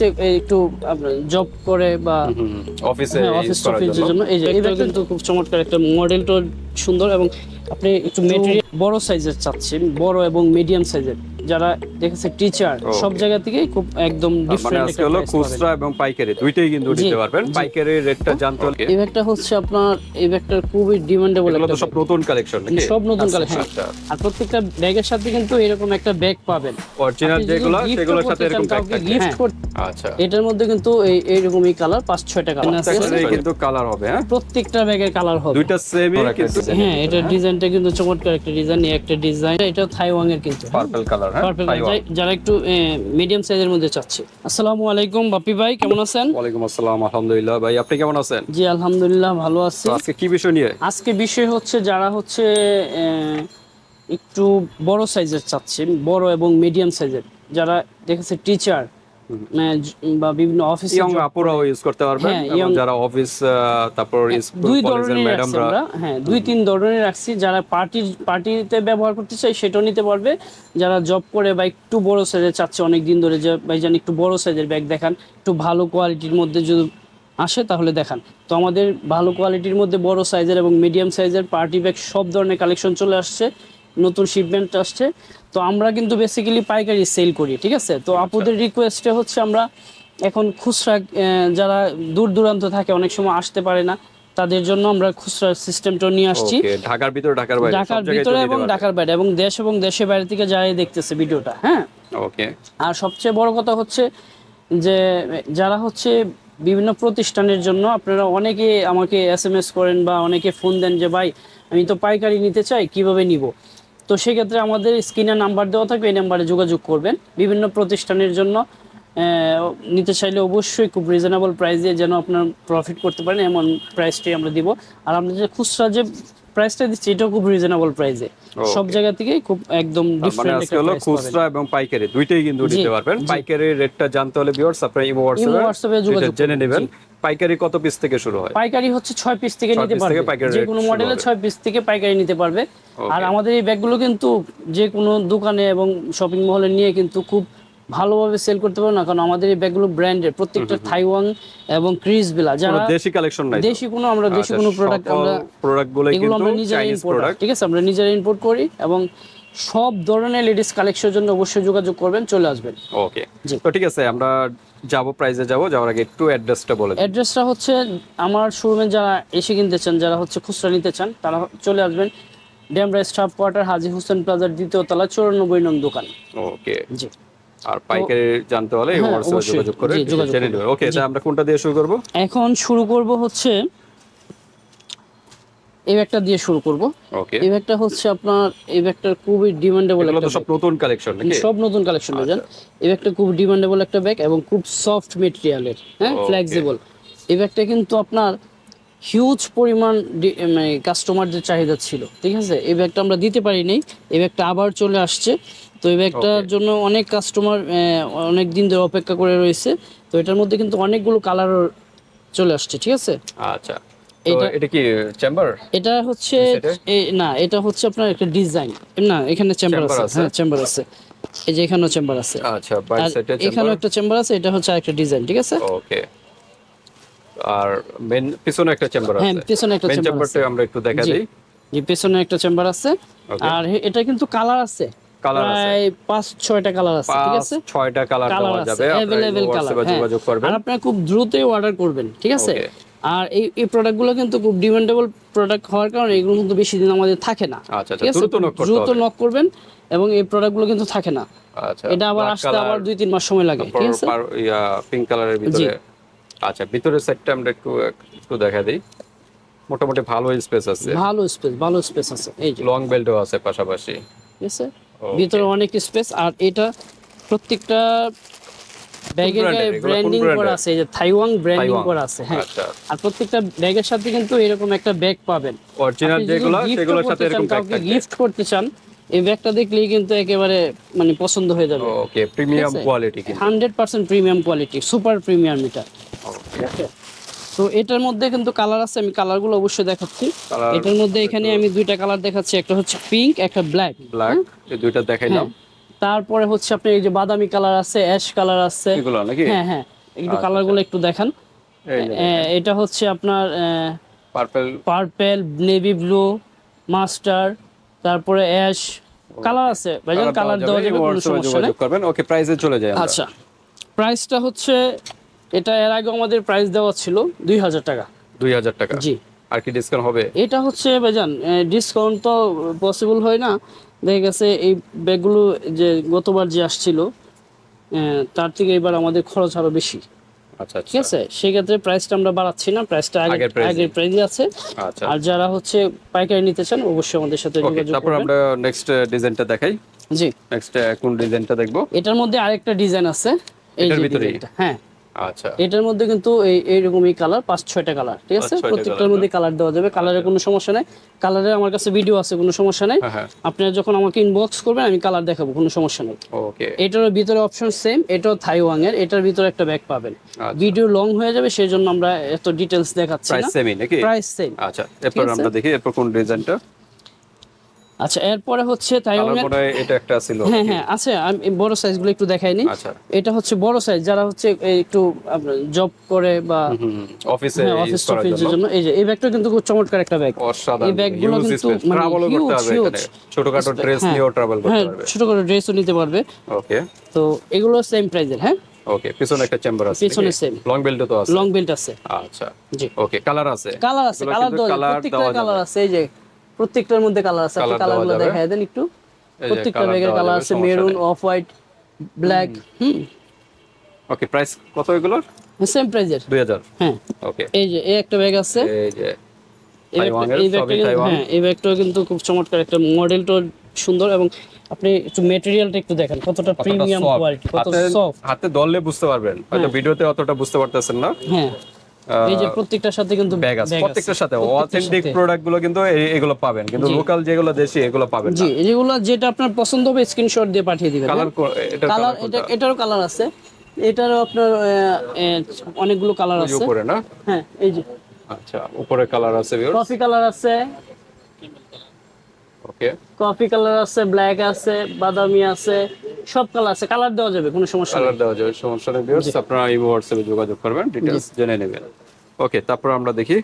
হচ্ছে একটু জব করে বা অফিসে হ্যাঁ, অফিস টফিসের জন্য। এই যে এটা কিন্তু খুব চমৎকার একটা মডেলটা সুন্দর এবং আপনি একটু মেটেরিয়াল বড় সাইজের চাচ্ছেন বড় এবং মিডিয়াম সাইজের যারা দেখেছে টিচার সব জায়গা থেকেই খুব একদম মানে ডিফারেন্ট আজকে হলো খুচরা এবং পাইকারি দুইটাই কিন্তু নিতে পারবেন। পাইকারি রেটটা জানতে হলে এই ব্যাগটা হচ্ছে আপনার এই ব্যাগটার খুবই ডিমান্ডেবল একটা সব নতুন কালেকশন নাকি? সব নতুন আচ্ছা, কালেকশন আচ্ছা আর প্রত্যেকটা ব্যাগের সাথে কিন্তু এরকম একটা ব্যাগ পাবেন। অরিজিনাল যেগুলো সেগুলোর সাথে এরকম ব্যাগ করতে আচ্ছা। এটার মধ্যে কিন্তু এই এইরকমই কালার পাঁচ ছয়টা কালার কিন্তু কালার হবে হ্যাঁ? প্রত্যেকটা ব্যাগের কালার হবে। দুইটা সেমই কিন্তু হ্যাঁ এটা ডিজাইনটা কিন্তু চমৎকার একটা ডিজাইন এই একটা ডিজাইন এটা থাইওয়াং এর কিন্তু পার্পল কালার হ্যাঁ? Purple যারা একটু মিডিয়াম সাইজের মধ্যে চাচ্ছে। আসসালামু আলাইকুম বাপি ভাই কেমন আছেন? ওয়ালাইকুম আসসালাম আলহামদুলিল্লাহ। ভাই আপনি কেমন আছেন? জি আলহামদুলিল্লাহ ভালো আছি। আজকে কি বিষয় নিয়ে? আজকে বিষয় হচ্ছে যারা হচ্ছে আহ, একটু বড় সাইজের চাচ্ছেন বড় এবং মিডিয়াম সাইজের যারা দেখেছে টিচার বা বিভিন্ন অফিসে ইয়ং আপুরাও ইউজ করতে পারবেন হ্যাঁ, এবং যারা অফিস তারপর দুই ধরনের ম্যাডামরা হ্যাঁ দুই তিন ধরনের রাখছি। যারা পার্টি পার্টিতে ব্যবহার করতে চাই সেটাও নিতে পারবে। যারা জব করে বা একটু বড় সাইজের চাচ্ছে অনেক দিন ধরে যে ভাইজান একটু বড় সাইজের ব্যাগ দেখান একটু ভালো কোয়ালিটির মধ্যে যদি আসে তাহলে দেখান। তো আমাদের ভালো কোয়ালিটির মধ্যে বড় সাইজের এবং মিডিয়াম সাইজের পার্টি ব্যাগ সব ধরনের কালেকশন চলে আসছে। নতুন শিপমেন্ট আসছে। তো আমরা কিন্তু বেসিক্যালি পাইকারি সেল করি ঠিক আছে? তো আপুদের রিকোয়েস্টে হচ্ছে আমরা এখন খুচরা যারা দূর দূরান্ত থাকে অনেক সময় আসতে পারে না তাদের জন্য আমরা খুচরা সিস্টেমটা নিয়ে আসছি। ঢাকার ভিতর ঢাকার বাইরে ঢাকার ভিতরে এবং ঢাকার বাইরে এবং দেশ এবং দেশের বাইরে থেকে যারাই দেখতেছে ভিডিওটা হ্যাঁ? ওকে। আর সবচেয়ে বড় কথা হচ্ছে যে যারা হচ্ছে বিভিন্ন প্রতিষ্ঠানের জন্য আপনারা অনেকে আমাকে এস এম এস করেন বা অনেকে ফোন দেন যে ভাই আমি তো পাইকারি নিতে চাই কীভাবে নিব? তো সেক্ষেত্রে আমাদের স্ক্রিনে নাম্বার দেওয়া থাকবে, এই নাম্বারে যোগাযোগ করবেন। বিভিন্ন প্রতিষ্ঠানের জন্য নিতে চাইলে অবশ্যই খুব রিজনেবল প্রাইসে যেন আপনার প্রফিট করতে পারেন, এমন প্রাইসটি আমরা দিব। আর আমরা যে খুচরা যে প্রাইসটা দিচ্ছি এটাও খুব রিজনেবল প্রাইসে সব জায়গা থেকেই খুব একদম মানে ডিফারেন্ট আজকে হলো খুচরা এবং পাইকারি দুইটাই কিন্তু নিতে পারবেন। পাইকারি রেটটা জানতে হলে ভিউয়ার্স আপনারা ইমো হোয়াটসঅ্যাপে যোগাযোগ জেনে নেবেন পাইকারি কত পিস থেকে শুরু হয়? পাইকারি হচ্ছে ছয় পিস থেকে নিতে পারবে। যে কোনো মডেলে হবে। ছয় পিস থেকে পাইকারি নিতে পারবে। আর আমাদের এই ব্যাগগুলো কিন্তু যে কোনো দোকানে এবং শপিং মলে নিয়ে কিন্তু খুব ভালোভাবে সেল করতে পারবে না কারণ আমাদের এই ব্যাগগুলো ব্র্যান্ডের প্রত্যেকটা থাইওয়াং এবং ক্রিস বিলা যারা দেশি কালেকশন নাই দেশি কোনো আমরা দেশি কোনো প্রোডাক্ট আমরা প্রোডাক্টগুলো এগুলো আমরা নিজেরা ইম্পোর্ট ঠিক আছে? আমরা নিজেরা ইম্পোর্ট করি এবং সব ধরনের লেডিস কালেকশনের জন্য অবশ্যই যোগাযোগ করবেন চলে আসবেন। ওকে। তো ঠিক আছে আমরা যাব প্রাইসে যাব যাওয়ার আগে একটু অ্যাড্রেসটা বলে অ্যাড্রেসটা হচ্ছে আমার শোরুমে যারা এসে কিনতে চান যারা হচ্ছে খুচরা নিতে চান তারা চলে আসবেন ড্যামরা স্টাফ কোয়ার্টার হাজি হোসেন প্লাজার দ্বিতীয় তলা চৌরানব্বই নং দোকান। ওকে জি। আর পাইকারি জানতে হলে হ্যাঁ। যোগাযোগ করে জেনে নেবেন ওকে তাহলে আমরা কোনটা দিয়ে শুরু করব? এখন শুরু করব হচ্ছে এই ব্যাগটা দিয়ে শুরু করব। ওকে। এই ব্যাগটা হচ্ছে আপনার এই ব্যাগটার খুবই ডিমান্ডেবল একটা সব নতুন কালেকশন নাকি? সব নতুন কালেকশন বুঝেন এই ব্যাগটা খুব ডিমান্ডেবল একটা ব্যাগ এবং খুব সফট মেটেরিয়ালের হ্যাঁ ফ্লেক্সিবল এই ব্যাগটা কিন্তু আপনার হিউজ পরিমাণ মানে কাস্টমারদের চাহিদা ছিল ঠিক আছে? এই ব্যাগটা আমরা দিতে পারিনি। এই ব্যাগটা আবার চলে আসছে। তো এই ব্যাগটার জন্য অনেক কাস্টমার অনেক দিন ধরে অপেক্ষা করে রয়েছে। তো এটার মধ্যে কিন্তু অনেকগুলো কালার চলে আসছে ঠিক আছে? আচ্ছা। এটা- এটা কি চেম্বার এটা হচ্ছে না এটা হচ্ছে আপনার একটা ডিজাইন না এখানে চেম্বার আছে? হ্যাঁ চেম্বার আছে। এই যে এখানেও চেম্বার আছে। আচ্ছা আর সাইডে এখানেও চেম্বার একটা চেম্বার আছে এটা হচ্ছে আরেকটা ডিজাইন ঠিক আছে? ওকে আর মেন পিছনে একটা চেম্বার আছে। হ্যাঁ পিছনে একটা চেম্বার আছে। আমরা একটু দেখা। দিই। জি পেছনে একটা চেম্বার আছে। আর এটা কিন্তু কালার আছে। Colour আছে। পাঁচ ছয়টা কালার আছে ঠিক আছে? ছয়টা কালার কালার যাবে। আপনারা কালার যোগাযোগ করবেন। আপনারা খুব দ্রুতই অর্ডার করবেন ঠিক আছে? আর এই এই প্রোডাক্টগুলো কিন্তু খুব ডিমান্ডেবল প্রোডাক্ট হওয়ার কারণে এগুলো কিন্তু বেশি দিন আমাদের থাকে না আচ্ছা ঠিক আছে? দ্রুত নক করতে দ্রুত হবে। নক করবেন এবং এই প্রোডাক্টগুলো কিন্তু থাকে না। এটা আবার আসতে আবার দুই তিন মাস সময় লাগে ঠিক আছে? পিঙ্ক কালারের ভিতরে। ভিতরের সাইডটা আমরা একটু একটু দেখা দিই। মোটামুটি ভালো স্পেস আছে। ভালো স্পেস ভালো স্পেস আছে এই লং বেল্টও আছে পাশাপাশি। ঠিক আছে? ভিতরে অনেক স্পেস আর এটা প্রত্যেকটা ব্যাগের গায়ে ব্র্যান্ডিং করা আছে এই যে থাইওয়াং ব্র্যান্ডিং করা আছে হ্যাঁ। আচ্ছা। আর প্রত্যেকটা ব্যাগের সাথে কিন্তু এরকম একটা ব্যাগ পাবেন। অরিজিনাল যেগুলো সেগুলোর সাথে এরকম ব্যাগ থাকবে গিফট করতে চান এই ব্যাগটা দেখলেই কিন্তু একেবারে মানে পছন্দ হয়ে যাবে। ওকে প্রিমিয়াম কোয়ালিটি কিন্তু। Hundred percent premium quality super premium এটা। আছে তো এটার মধ্যে কিন্তু কালার আছে আমি কালারগুলো অবশ্যই দেখাচ্ছি। এটার মধ্যে এখানে আমি দুইটা কালার দেখাচ্ছি একটা হচ্ছে পিঙ্ক একটা ব্ল্যাক ব্ল্যাক এই দুইটা দেখাইলাম। তারপরে হচ্ছে আপনি এই যে বাদামি কালার আছে অ্যাশ কালার আছে। এগুলো নাকি? হ্যাঁ হ্যাঁ। একটু আচ্ছা, কালারগুলো একটু দেখান। এটা হচ্ছে আপনার purple purple navy blue mustard তারপরে অ্যাশ কালার আছে। ভাইজান কালার দেওয়া যাবে কোনো সমস্যা নেই। করবেন। ওকে প্রাইসে চলে যায় আচ্ছা। প্রাইসটা হচ্ছে এটা এর আগে আমাদের প্রাইস দেওয়া ছিল দুই হাজার টাকা। দুই হাজার টাকা। জি। আর কি ডিসকাউন্ট হবে? এটা হচ্ছে ভাইজান ডিসকাউন্ট তো পসিবল হয় না। দেখা গেছে এই ব্যাগগুলো যে গতবার যে আসছিল তার থেকে এবার আমাদের খরচ আরও বেশি। আচ্ছা ঠিক আচ্ছা আছে? সেক্ষেত্রে প্রাইসটা আমরা বাড়াচ্ছি না প্রাইসটা আগে আগের। আগের প্রাইসই আছে। আচ্ছা। আর যারা হচ্ছে পাইকারি নিতে চান অবশ্যই আমাদের সাথে যোগাযোগ তারপর আমরা নেক্সট ডিজাইনটা দেখাই। জি। নেক্সট কোন ডিজাইনটা দেখব? এটার মধ্যে আরেকটা ডিজাইন আছে। এই এটার যে ভিতরেই? হ্যাঁ। আচ্ছা। এটার মধ্যে কিন্তু এই এইরকমই কালার পাঁচ ছয়টা কালার ঠিক আছে? প্রত্যেকটার মধ্যে কালার দেওয়া যাবে। কালারের কোনো সমস্যা নাই। কালারের আমার কাছে ভিডিও আছে কোনো সমস্যা নাই। হ্যাঁ হ্যাঁ। আপনারা যখন আমাকে ইনবক্স করবেন আমি কালার দেখাবো কোনো সমস্যা নাই। ওকে। এটার ভিতরে অপশন সেম এটাও থাইওয়াং এর এটার ভিতরে একটা ব্যাগ পাবেন। আচ্ছা। ভিডিও লং হয়ে যাবে সেই জন্য আমরা এত ডিটেলস দেখাচ্ছি না। প্রাইস সেমই নাকি? প্রাইস সেম আচ্ছা এরপর? আমরা দেখি এরপর কোন ডিজাইনটা আচ্ছা এরপরে হচ্ছে এর এটা একটা ছিল হ্যাঁ হ্যাঁ আছে আমি এই বড় সাইজগুলো একটু দেখাইনি। আচ্ছা। এটা হচ্ছে বড় সাইজ যারা হচ্ছে একটু জব করে বা অফিসে হ্যাঁ, অফিস করার টফিসের জন্য। এই যে এই ব্যাগটা কিন্তু খুব চমৎকার একটা ব্যাগ এই ব্যাগগুলো কিন্তু স্পেস মানে করতে huge। ছোটখাটো ড্রেস হ্যাঁ। নিয়েও ট্রাভেল করতে হ্যাঁ পারবে ছোট করে ড্রেসও নিতে পারবে। ওকে তো এগুলো সেম প্রাইজের হ্যাঁ? ওকে পিছনে একটা চেম্বার আছে পিছনে same। লং বেল্টও তো আছে। লং বেল্ট আছে। আচ্ছা। জি। ওকে কালার আছে। কালার আছে কালার প্রত্যেকটা কালার আছে এই যে প্রত্যেকটার মধ্যে কালার আছে। আপনি কালারগুলো। দেখায় দেন একটু। প্রত্যেকটা ব্যাগের কালার আছে। মেরুন অফ হোয়াইট ব্ল্যাক হুম। ওকে প্রাইস কত এগুলোর? সেম প্রাইজের দুই হাজার। হ্যাঁ। ওকে এই যে এই একটা ব্যাগ আছে। এই যে এই ব্যাগটা- এই ব্যাগটা কিন্তু হ্যাঁ এই ব্যাগটাও কিন্তু খুব চমৎকার। একটা মডেলটা সুন্দর এবং আপনি একটু মেটেরিয়ালটা একটু দেখেন। কতটা প্রিমিয়াম কোয়ালিটি কত সফট হাতে ধরলে বুঝতে পারবেন। হয়তো ভিডিওতে অতটা বুঝতে পারতেছেন না। হ্যাঁ। এই যে প্রত্যেকটার সাথে কিন্তু ব্যাগ আছে। প্রত্যেকটার সাথে অথেন্টিক প্রোডাক্টগুলো কিন্তু এগুলো পাবেন। কিন্তু লোকাল যেগুলো দেশি এগুলো পাবেন জি যেগুলো যেটা আপনার পছন্দ হবে স্ক্রিনশট দিয়ে পাঠিয়ে দিবেন কালার কালার এটা এটারও কালার আছে। এটারও আপনার অনেকগুলো কালার আছে। উপরে না? হ্যাঁ এই যে। আচ্ছা উপরে কালার আছে কফি কালার আছে। ওকে কফি কালার আছে ব্ল্যাক আছে বাদামি আছে সব কালার আছে। কালার দেওয়া যাবে কোনো সমস্যা কালার দেওয়া যাবে সমস্যা নেই ভিউয়ার্স আপনারা এই হোয়াটসঅ্যাপে যোগাযোগ করবেন ডিটেইলস জেনে নেবেন। ওকে তারপর আমরা দেখি।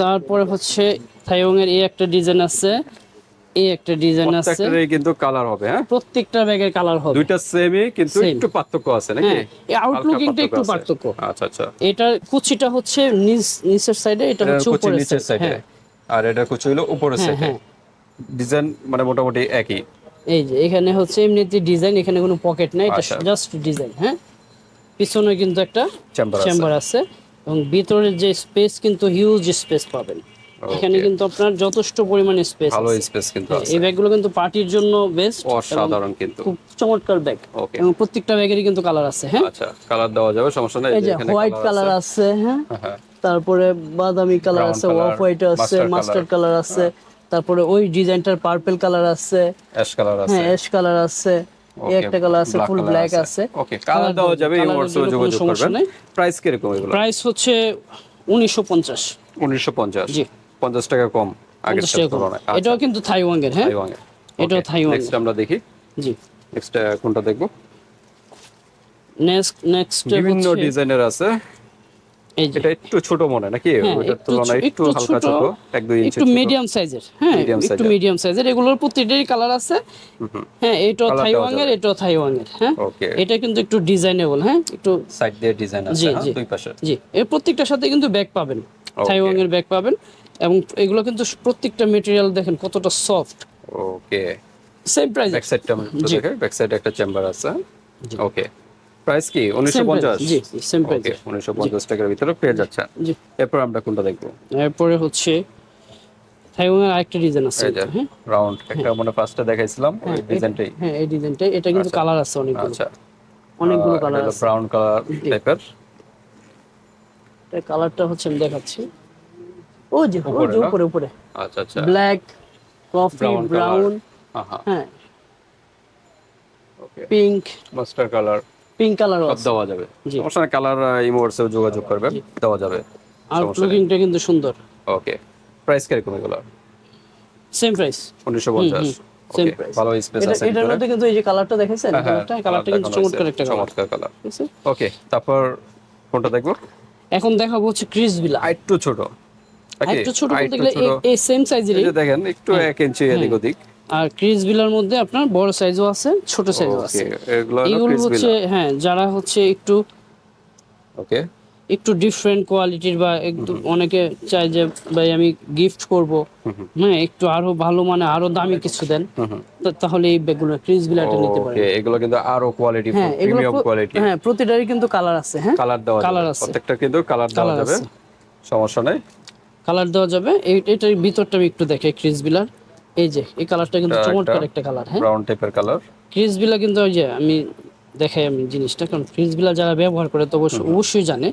তারপরে হচ্ছে থাইওং এর এই একটা ডিজাইন আছে এই একটা ডিজাইন আছে। প্রত্যেকটারই কিন্তু কালার হবে হ্যাঁ? প্রত্যেকটা ব্যাগের কালার হবে। দুইটা সেমই কিন্তু একটু পার্থক্য আছে নাকি? হ্যাঁ এই আউটলুকিংটা একটু পার্থক্য। আচ্ছা আচ্ছা। এটা কুচিটা হচ্ছে নিচ নিচের সাইডে এটা হচ্ছে উপরের নিচের সাইডে আর এটা কুচি হলো উপরের সাইডে হ্যাঁ। ডিজাইন মানে মোটামুটি একই। এই যে এখানে হচ্ছে এমনিতে ডিজাইন এখানে কোনো পকেট নাই এটা আচ্ছা। জাস্ট ডিজাইন হ্যাঁ? পিছনে কিন্তু একটা চেম্বার আছে। চেম্বার আছে এবং ভিতরের যে স্পেস কিন্তু হিউজ স্পেস পাবেন। এখানে কিন্তু আপনার যথেষ্ট পরিমাণে স্পেস ভালো স্পেস কিন্তু আছে। এই ব্যাগগুলো কিন্তু পার্টির জন্য বেস্ট অসাধারণ কিন্তু। খুব চমৎকার ব্যাগ এবং প্রত্যেকটা ব্যাগেরই কিন্তু কালার আছে হ্যাঁ? আচ্ছা কালার দেওয়া যাবে সমস্যা নেই এই যে এখানে হোয়াইট কালার আছে হ্যাঁ? হ্যাঁ, হ্যাঁ। তারপরে বাদামি কালার আছে অফ হোয়াইট আছে মাস্টার্ড কালার আছে তারপরে ওই ডিজাইনটার পার্পল কালার আছে। অ্যাশ কালার আছে। হ্যাঁ অ্যাশ কালার আছে একটা কালার আছে ফুল ব্ল্যাক আছে। ওকে কালার দেওয়া যাবে এই হোয়াটসঅ্যাপে যোগাযোগ করবেন। প্রাইস কীরকম এগুলো? প্রাইস হচ্ছে উনিশশো পঞ্চাশ। 1950 জি। 50 টাকা কম আগের। তুলনায়। এটাও কিন্তু থাইওয়াং এর হ্যাঁ? তাইওয়ানের এটাও থাইওয়ান নেক্সট আমরা দেখি। জি। নেক্সট কোনটা দেখব? নেক্সট নেক্সট বিভিন্ন ডিজাইনের আছে। এটা একটু ছোট মনে নাকি? হ্যাঁ, ওটার তুলনায় একটু হালকা ছোট, এক দুই ইঞ্চি একটু মিডিয়াম সাইজের হ্যাঁ একটু মিডিয়াম সাইজের এগুলোর প্রত্যেকটারই কালার আছে। হ্যাঁ এটাও Colour থাইওয়াং দেওয়া এর এটাও থাইওয়াং এর হ্যাঁ এটা কিন্তু একটু ডিজাইনেবল হ্যাঁ একটু সাইড দিয়ে ডিজাইন আছে হ্যাঁ, দুই পাশে। জি এর প্রত্যেকটার সাথে কিন্তু ব্যাগ পাবেন। থাইওয়াং এর ব্যাগ পাবেন এবং এগুলো কিন্তু প্রত্যেকটা মেটেরিয়াল দেখেন কতটা soft okay same price back সাইডটা। দেখে ব্যাক সাইডে একটা চেম্বার আছে। ওকে প্রাইস কি? সেম 1950 জি সেম প্রাইস 1950 টাকার ভিতরে পেয়ে যাচ্ছে। জি এরপর আমরা কোনটা দেখব? এরপরে হচ্ছে থাইওয়াং আরেকটা ডিজাইন আছে এই হ্যাঁ? রাউন্ড একটা মানে ফার্স্টে দেখাইছিলাম ওই ডিজাইনটাই হ্যাঁ এই এটা কিন্তু কালার আছে অনেকগুলো। আচ্ছা। অনেকগুলো কালার আছে। ব্রাউন কালার টাইপের এটা কালারটা হচ্ছে আমি দেখাচ্ছি। ও যে ও উপরে যে উপরে উপরে। আচ্ছা আচ্ছা। ব্ল্যাক কফি ব্রাউন হ্যাঁ হ্যাঁ। Okay pink mustard colour pink আছে। দেওয়া যাবে। সমস্যা কালার ইমোটসেও যোগাযোগ করবেন দেওয়া যাবে। আর লুকিংটা কিন্তু সুন্দর। ওকে প্রাইস কীরকম এগুলো? সেম প্রাইস উনিশশো পঞ্চাশ। সেম প্রাইস ভালো স্পেস আছে এটার মধ্যে কিন্তু এই যে কালারটা দেখেছেন হ্যাঁ, হ্যাঁ, কালারটা কালারটা কিন্তু চমৎকার একটা কালার চমৎকার কালার ওকে তারপর কোনটা দেখব? এখন দেখাবো হচ্ছে ক্রিস বিলা একটু ছোট। একটু ছোট বলতে গেলে। এই- সেম সাইজেরই দেখেন একটু হ্যাঁ। এক ইঞ্চি এদিক ওদিক। আর ক্রিস বিলার মধ্যে আপনার বড় সাইজও আছে ছোট সাইজও আছে। এগুলো হচ্ছে হ্যাঁ যারা হচ্ছে একটু ওকে একটু ডিফারেন্ট কোয়ালিটির বা একটু অনেকে চায় যে ভাই আমি গিফট করব। হ্যাঁ একটু আরও ভালো মানে আরও দামি কিছু দেন তাহলে এই ব্যাগগুলো ক্রিস বিলাটা নিতে পারেন। এগুলো কিন্তু আরও কোয়ালিটি প্রিমিয়াম কোয়ালিটি হ্যাঁ প্রতিটারই কিন্তু কালার আছে হ্যাঁ? কালার দেওয়া কালার আছে। প্রত্যেকটা কিন্তু কালার দেওয়া যাবে। সমস্যা নেই। কালার দেওয়া যাবে। এটার ভিতরটা আমি একটু দেখে ক্রিস বিলার। এই যে এই কালারটা কিন্তু চমৎকার একটা কালার হ্যাঁ? ব্রাউন টাইপের কালার ক্রিস বিলা কিন্তু ওই যে আমি দেখাই আমি জিনিসটা কারণ ক্রিস বিলা যারা ব্যবহার করে তো অবশ্য অবশ্যই জানে।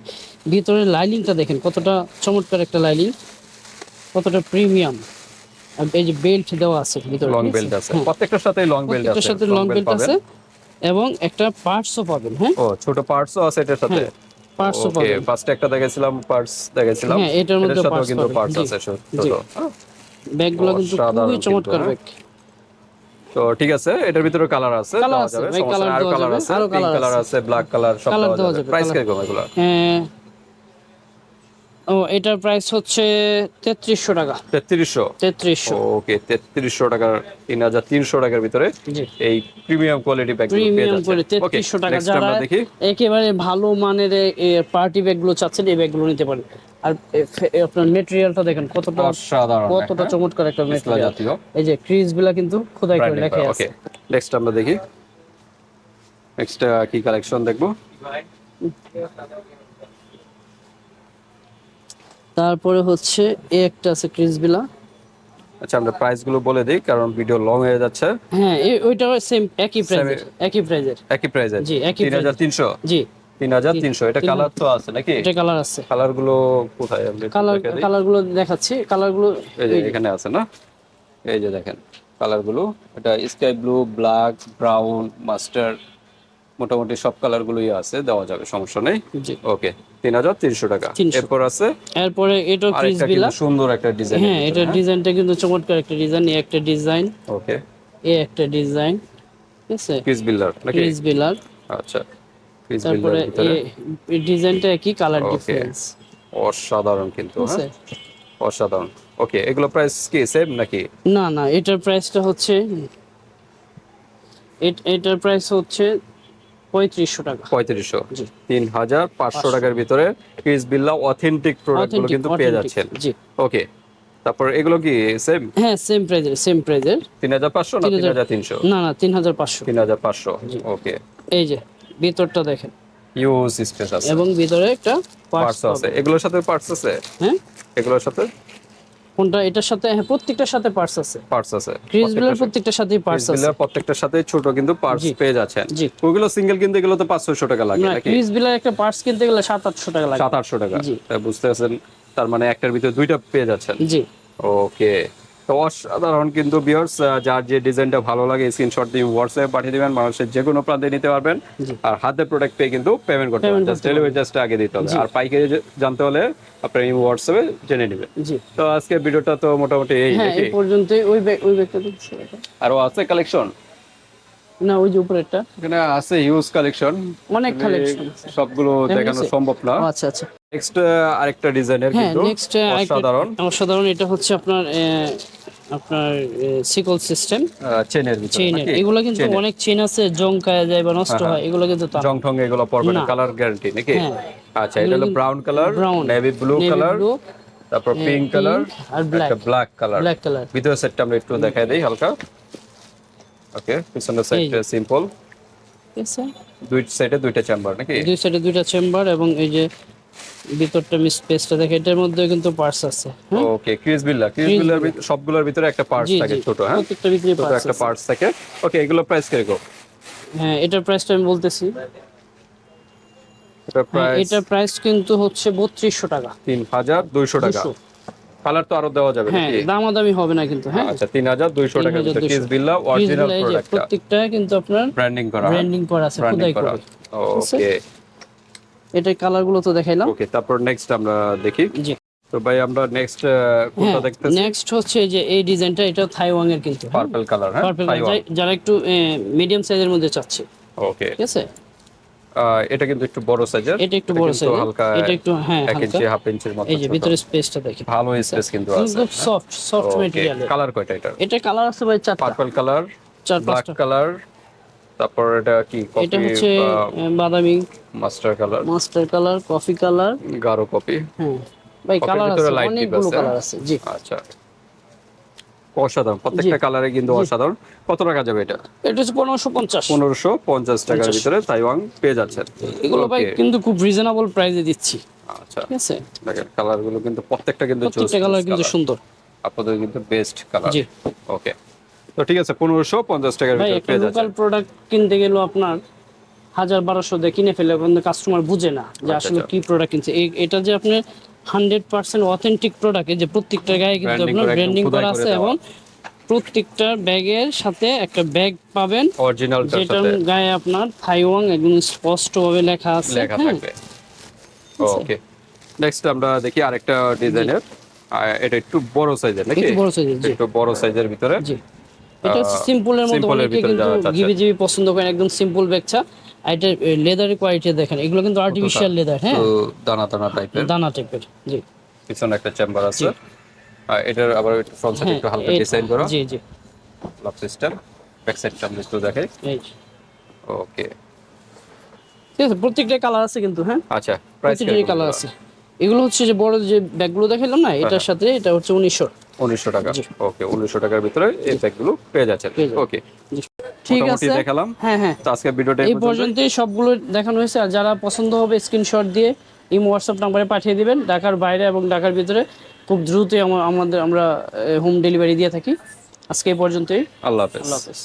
ভিতরে লাইলিংটা দেখেন কতটা চমৎকার একটা লাইলিং কতটা প্রিমিয়াম এই যে বেল্ট দেওয়া আছে ভিতরে লং বেল্ট আছে? হ্যাঁ, প্রত্যেকটার সাথে লং বেল্ট প্রত্যেকটার আছে সাথে লং বেল্ট আছে এবং একটা পার্টসও পাবেন হ্যাঁ? ও ছোট পার্টসও আছে এটার সাথে? পার্টসও ওকে পাবেন। ফার্স্টে একটা দেখেছিলাম পার্টস দেখেছিলাম হ্যাঁ, এটার মধ্যে parts কিন্তু পার্টস আছে ছোট। হ্যাঁ। ব্যাগগুলো কিন্তু খুবই চমৎকার হ্যাঁ। ব্যাগ। তো ঠিক আছে এটার ভিতরে কালার আছে দেওয়া যাবে। আরও কালার আছে পিঙ্ক কালার আছে। ব্ল্যাক কালার সব দেওয়া যাবে। প্রাইস। কীরকম এগুলো হ্যাঁ। ও এটার প্রাইস হচ্ছে তেত্রিশশো টাকা। তেত্রিশশো? তেত্রিশশো। ওকে তেত্রিশশো টাকার তিন হাজার তিনশো টাকার ভিতরে এই প্রিমিয়াম কোয়ালিটি ব্যাগ প্রিমিয়াম করে তেত্রিশশো টাকা যারা একেবারে ভালো মানের পার্টি ব্যাগগুলো চাচ্ছেন এই ব্যাগগুলো নিতে পারেন। আর আপনার মেটেরিয়ালটা দেখেন কতটা অসাধারণ কতটা চমৎকার একটা মেটেরিয়াল জাতীয়। এই যে ক্রিজগুলা কিন্তু খোদাই করে লেখা আছে। ওকে নেক্সট আমরা দেখি। নেক্সট কি কালেকশন দেখব? তারপরে হচ্ছে এ একটা আছে ক্রিজ বিলা আচ্ছা আমরা প্রাইসগুলো বলে দিই কারণ ভিডিও লং হয়ে যাচ্ছে। হ্যাঁ ওইটাও সেম একই প্রাইজের একই প্রাইজের একই প্রাইসে জি, একই তিন হাজার তিনশো? জি। তিন হাজার তিনশো। এটা কালার তো আছে নাকি? এটা কালার আছে। কালারগুলো কোথায়? কালার কালারগুলো দেখাচ্ছি। কালারগুলো এই যে এখানে আছে না? এই যে দেখেন কালারগুলো। এটা sky blue black brown mustard মোটামুটি সব কালার গুলোই আছে দেওয়া যাবে সমস্যা নেই। ওকে তিন হাজার তিনশো টাকা। এরপর আছে এরপরে বিলা সুন্দর একটা ডিজাইন হ্যাঁ এটার ডিজাইনটা কিন্তু চমৎকার একটা ডিজাইন এ একটা ডিজাইন ওকে এ একটা ডিজাইন ঠিক আছে? আচ্ছা। তারপরে এই ডিজাইনটা একই কালার ডিফারেন্স অসাধারণ কিন্তু হ্যাঁ? অসাধারণ। ওকে এগুলো প্রাইস কি সেম নাকি? না না এটার প্রাইসটা হচ্ছে এটার প্রাইস হচ্ছে পঁয়ত্রিশশো টাকা। পঁয়ত্রিশশো। তিন হাজার পাঁচশো টাকার ভিতরে ক্রিস বিল্লা অথেন্টিক প্রোডাক্টগুলো কিন্তু পেয়ে যাচ্ছেন। ওকে তারপর এগুলো কি সেম হ্যাঁ সেম প্রাইজের সেম প্রাইজের তিন হাজার পাঁচশো না তিন হাজার তিনশো? না না তিন হাজার পাঁচশো। তিন হাজার পাঁচশো ওকে এই যে ভিতরটা দেখেন। ইউজ স্পেস আছে। এবং ভিতরে একটা পার্টস আছে। এগুলোর সাথে পার্টস আছে? হ্যাঁ? এগুলোর সাথে? কোনটা? এটার সাথে হ্যাঁ প্রত্যেকটার সাথে পার্টস আছে। পার্টস আছে। ক্রিজ বিলার প্রত্যেকটার সাথেই পার্টস আছে। বিল্লার প্রত্যেকটার সাথে ছোট কিন্তু পার্টস। পেয়ে যাচ্ছেন। জি। ওইগুলো সিঙ্গেল কিনতে গেলে তো পাঁচ ছয়শো টাকা লাগে না নাকি? ক্রিজ বিলার একটা পার্টস কিনতে গেলে সাত আটশো টাকা লাগে। সাত আটশো টাকা। জি। বুঝতে পারছেন তার মানে একটার ভিতরে দুইটা পেয়ে যাচ্ছেন। জি। ওকে তো অসাধারণ কিন্তু বিয়ার্স যার যে ডিজাইনটা ভালো লাগে স্ক্রিনশট দিয়ে হোয়াটসঅ্যাপে পাঠিয়ে দিবেন মানুষের যে কোনো প্রান্তে নিতে পারবেন। আর হাতে প্রোডাক্ট পেয়ে কিন্তু পেমেন্ট করতে পারবেন হবে। জাস্ট ডেলিভারি চার্জটা আগে দিতে হবে। আর পাইকারি জানতে হলে আপনি এই হোয়াটসঅ্যাপে জেনে নেবেন। জি। তো আজকে ভিডিওটা তো মোটামুটি এই পর্যন্ত পর্যন্তই। ওই ওই দেখছি আরও আছে কালেকশন না ওই যে উপরেরটা। এখানে আছে হিউজ কালেকশন অনেক কালেকশন সবগুলো দেখানো সম্ভব না। আচ্ছা আচ্ছা। নেক্সট আরেকটা ডিজাইনের হ্যাঁ কিন্তু নেক্সট অসাধারণ। অসাধারণ। এটা হচ্ছে আপনার আপনার সিকল সিস্টেম চেনের নাকি? এগুলো কিন্তু অনেক চেন আছে জংকায় যায় বা নষ্ট হয় এগুলো কিন্তু জং ঠং এগুলো পড়বে না। কালার গ্যারান্টি নাকি? হ্যাঁ। আচ্ছা এটা হলো brown colour navy blue colour তারপর পিঙ্ক কালার আর। ব্ল্যাক কালার ব্ল্যাক কালার ভিতরের সেটটা আমরা একটু দেখাই দেই হালকা। ওকে পিছনের সাইড সিম্পল দুই সাইডে দুইটা চেম্বার নাকি? দুই সাইডে দুইটা চেম্বার এবং এই যে ভিতরটা আমি স্পেসটা দেখে এটার মধ্যে কিন্তু পার্টস আছে হ্যাঁ? ওকে বিল্লা ক্রিস বিল্লার ভিত- সবগুলোর ভিতরে একটা পার্টস থাকে ছোট হ্যাঁ? প্রত্যেকটা ভিতরে পার্টস একটা পার্টস থাকে। ওকে এগুলো প্রাইস কীরকম হ্যাঁ এটার প্রাইসটা আমি বলতেছি। এটা প্রাইস এটার প্রাইস কিন্তু হচ্ছে বত্রিশশো টাকা। তিন হাজার দুইশো টাকা। 200 কালার তো আরও দেওয়া যাবে হ্যাঁ দামাদামি হবে না কিন্তু হ্যাঁ। আচ্ছা তিন হাজার দুইশো টাকা 3200 ক্রিস বিল্লা অরিজিনাল প্রোডাক্টটা প্রত্যেকটা কিন্তু আপনার ব্র্যান্ডিং করা ব্র্যান্ডিং করা আছে খোদাই করা। ওকে এটার কালারগুলো তো দেখাইলাম। ওকে তারপর নেক্সট আমরা দেখি। জি। তো ভাই আমরা নেক্সট কোনটা হ্যাঁ দেখতেছি? নেক্সট হচ্ছে যে এই ডিজাইনটা এটা থাইওয়াং এর কিন্তু পার্পল কালার হ্যাঁ পার্পল যারা একটু মিডিয়াম সাইজের মধ্যে চাচ্ছে। ওকে ঠিক আছে? এটা কিন্তু একটু বড় সাইজের এটা একটু বড় সাইজের হালকা এটা একটু হ্যাঁ এক হালকা। ইঞ্চি হাফ ইঞ্চির মতো এই যে। ভিতরে স্পেসটা দেখেন। ভালো স্পেস কিন্তু আছে। খুব সফট সফট ম্যাটেরিয়ালের কালার কয়টা এটা এটা কালার আছে ভাই চারটা। পার্পল কালার চার ব্ল্যাক কালার তারপর এটা কি কফি এটা হচ্ছে বাদামি। Mustard colour mustard colour coffee colour গাঢ় কপি হ্যাঁ। ভাই কালার আছে অনেকগুলো কালার আছে জি। আচ্ছা। অসাধারণ। প্রত্যেকটা কালারে কিন্তু অসাধারণ। কত টাকা যাবে এটা? এটা হচ্ছে পনেরোশো পঞ্চাশ। পনেরোশো পঞ্চাশ টাকার ভিতরে তাইওয়াং পেয়ে যাচ্ছেন। এগুলো ভাই কিন্তু খুব রিজনেবল প্রাইসে দিচ্ছি। আচ্ছা। ঠিক আছে? দেখেন কালারগুলো কিন্তু প্রত্যেকটা কিন্তু প্রত্যেকটা কালার কিন্তু সুন্দর। আপনাদের কিন্তু বেস্ট কালার জি। ওকে তো ঠিক আছে পনেরোশো পঞ্চাশ টাকার ভিতরে পেয়ে লোকাল প্রোডাক্ট কিনতে গেলেও আপনার হাজার বারোশো দিয়ে কিনে ফেলে কাস্টমার বুঝে না যে আচ্ছা, আসলে আচ্ছা। কি প্রোডাক্ট কিনছে। এটা যে আপনার হান্ড্রেড পার্সেন্ট অথেন্টিক প্রোডাক্ট যে প্রত্যেকটা গায়ে কিন্তু আপনার ব্র্যান্ডিং করা আছে এবং প্রত্যেকটা ব্যাগের সাথে একটা ব্যাগ পাবেন। অরিজিনালটার যেটার গায়ে আপনার থাইওয়াং একদম স্পষ্টভাবে লেখা আছে লেখা হ্যাঁ। থাকবে। ওকে নেক্সট আমরা দেখি আরেকটা ডিজাইনের এটা একটু বড় সাইজের নাকি? একটু বড় সাইজের ভিতরে। জি। এটা সিম্পলের মধ্যে অনেকে কিন্তু যারা চাচ্ছে। গিবি জিবি পছন্দ করেন একদম সিম্পল ব্যাগটা আর এটা লেদারের কোয়ালিটি দেখেন। এগুলো কিন্তু আর্টিফিশিয়াল লেদার হ্যাঁ? দানা দানা টাইপের দানা টাইপের জি। পিছনে একটা চেম্বার আছে। আর এটার আবার একটু ফ্রন্ট সাইড হ্যাঁ একটু হালকা ডিজাইন করা। জি জি। লাভ সিস্টেম ব্যাক সাইডটা আমরা একটু দেখাই। ওকে ঠিক আছে প্রত্যেকটা কালার আছে কিন্তু হ্যাঁ? আচ্ছা প্রাইস কালার আছে। এগুলো হচ্ছে যে বড় যে ব্যাগগুলো দেখালাম না হ্যাঁ, এটার সাথে এটা হচ্ছে উনিশশো। উনিশশো টাকা। ওকে উনিশশো টাকার ভিতরে এই পেয়ে যাচ্ছেন। ওকে ঠিক আছে। দেখালাম। হ্যাঁ হ্যাঁ। তো আজকে ভিডিওটা এই পর্যন্তই। সবগুলো দেখানো হয়েছে। আর যারা পছন্দ হবে স্ক্রিনশট দিয়ে এই হোয়াটসঅ্যাপ নাম্বারে পাঠিয়ে দিবেন। ঢাকার বাইরে এবং ঢাকার ভিতরে খুব দ্রুতই আমাদের আমরা হোম ডেলিভারি দিয়ে থাকি। আজকে এই পর্যন্তই। আল্লাহ হাফেজ। আল্লাহ হাফেজ।